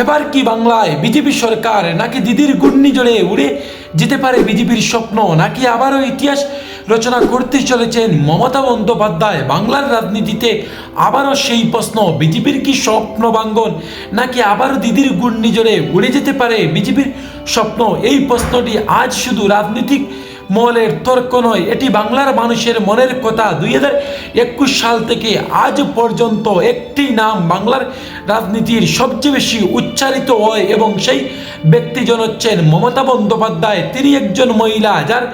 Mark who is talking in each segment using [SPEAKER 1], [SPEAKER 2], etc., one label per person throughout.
[SPEAKER 1] এবার কি বাংলায় বিজেপি সরকার? নাকি দিদির ঘূর্ণিঝড়ে উড়ে যেতে পারে বিজেপির স্বপ্ন? নাকি আবারও ইতিহাস রচনা করতে চলেছেন মমতা বন্দ্যোপাধ্যায়? বাংলার রাজনীতিতে আবারও সেই প্রশ্ন, বিজেপির কি স্বপ্ন বাঙ্গন নাকি আবারও দিদির ঘূর্ণিঝড়ে উড়ে যেতে পারে বিজেপির স্বপ্ন? এই প্রশ্নটি আজ শুধু রাজনীতিক মহলের তর্ক নয়, এটি বাংলার মানুষের মনের কথা। দুই হাজার একুশ সাল থেকে আজ পর্যন্ত একটি নাম বাংলার রাজনীতির সবচেয়ে বেশি উচ্চারিত হয় এবং সেই ব্যক্তিজন হচ্ছেন মমতা বন্দ্যোপাধ্যায়। তিনি একজন মহিলা যার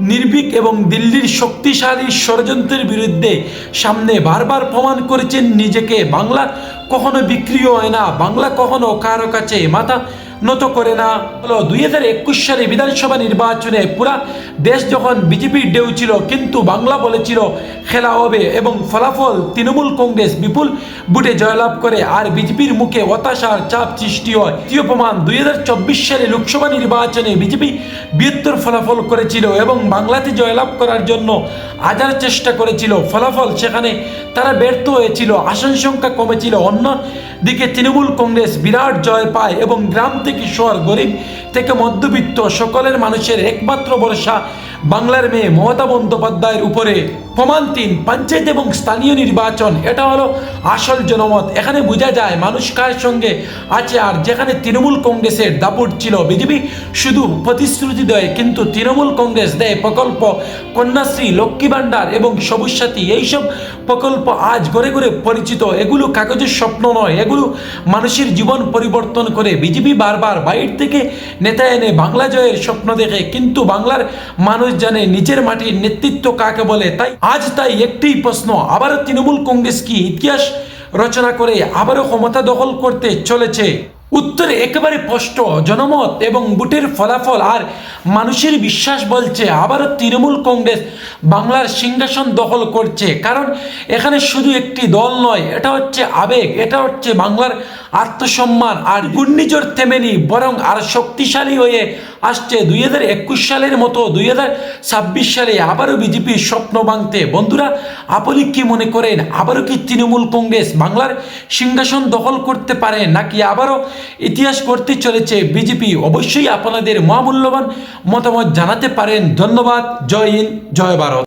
[SPEAKER 1] নির্ভীক এবং দিল্লির শক্তিশালী ষড়যন্ত্রের বিরুদ্ধে সামনে বারবার প্রমাণ করেছেন নিজেকে। বাংলা কখনো বিক্রি হয় না, বাংলা কখনো কারও কাছে মাথা নত করে না। হলো দুই হাজার একুশ সালে বিধানসভা নির্বাচনে পুরা দেশ যখন বিজেপির ঢেউ ছিল কিন্তু বাংলা বলেছিল, খেলা হবে। এবং ফলাফল তৃণমূল কংগ্রেস বিপুল বুটে জয়লাভ করে। আর বিজেপির মুখে হতাশার চাপ সৃষ্টি হয়। তৃতীয় প্রমাণ দুই হাজার চব্বিশ সালে লোকসভা নির্বাচনে বিজেপি বৃহত্তর ফলাফল করেছিল এবং বাংলাতে জয়লাভ করার জন্য হাজার চেষ্টা করেছিল। ফলাফল সেখানে তারা ব্যর্থ হয়েছিল, আসন সংখ্যা কমেছিল। অন্য দিকে তৃণমূল কংগ্রেস বিরাট জয় পায় এবং গ্রাম থেকে শহর গরিব থেকে মধ্যবিত্ত সকলের মানুষের একমাত্র ভরসা বাংলার মেয়ে মমতা বন্দ্যোপাধ্যায়ের উপরে প্রমাণ তিন, পঞ্চায়েত এবং স্থানীয় নির্বাচন। এটা হলো আসল জনমত। এখানে বোঝা যায় মানুষ কার সঙ্গে আছে আর যেখানে তৃণমূল কংগ্রেসের দাপট ছিল। বিজেপি শুধু প্রতিশ্রুতি দেয়, কিন্তু তৃণমূল কংগ্রেস দেয় প্রকল্প কন্যাশ্রী, লক্ষ্মী ভাণ্ডার এবং সবুজ সাথী। এইসব প্রকল্প আজ ঘরে ঘরে পরিচিত। এগুলো কাগজের স্বপ্ন নয়, এগুলো মানুষের জীবন পরিবর্তন করে। বিজেপি বারবার বাইর থেকে নেতা এনে বাংলা জয়ের স্বপ্ন দেখে, কিন্তু বাংলার মানুষ জানে নিজের মাটির নেতৃত্ব কাকে বলে, তাই আজ তাই একটিই প্রশ্ন। আবারও তৃণমূল কংগ্রেস কি ইতিহাস রচনা করে আবারও ক্ষমতা দখল করতে চলেছে? উত্তরে একেবারে স্পষ্ট, জনমত এবং বুটের ফলাফল আর মানুষের বিশ্বাস বলছে আবারও তৃণমূল কংগ্রেস বাংলার সিংহাসন দখল করছে। কারণ এখানে শুধু একটি দল নয়, এটা হচ্ছে আবেগ, এটা হচ্ছে বাংলার আত্মসম্মান আর ঘূর্ণিঝড় থেমেনি, বরং আর শক্তিশালী হয়ে আসছে দুই হাজার একুশ সালের মতো দুই হাজার ছাব্বিশ সালে আবারও বিজেপির স্বপ্ন ভাঙতে। বন্ধুরা, আপনি কি মনে করেন, আবারও কি তৃণমূল কংগ্রেস বাংলার সিংহাসন দখল করতে পারে নাকি আবারও ইতিহাস করতে চলেছে বিজেপি? অবশ্যই আপনাদের মহামূল্যবান মতামত জানাতে পারেন। ধন্যবাদ, জয় হিন্দ, জয় ভারত।